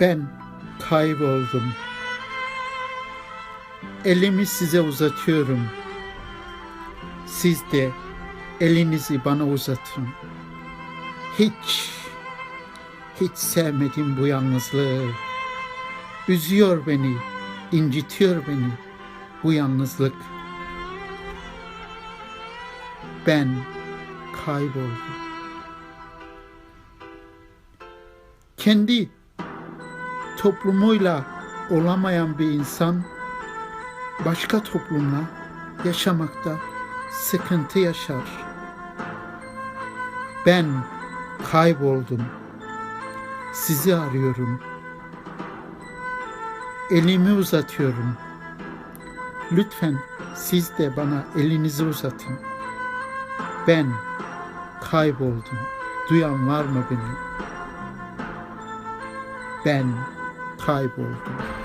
Ben kayboldum. Elimi size uzatıyorum. Siz de elinizi bana uzatın. Hiç, hiç sevmedim bu yalnızlığı. Üzüyor beni, incitiyor beni bu yalnızlık. Ben kayboldum. Kendi toplumuyla olamayan bir insan başka toplumla yaşamakta sıkıntı yaşar. Ben kayboldum. Sizi arıyorum. Elimi uzatıyorum. Lütfen siz de bana elinizi uzatın. Ben kayboldum. Duyan var mı beni? Ben kayboldum.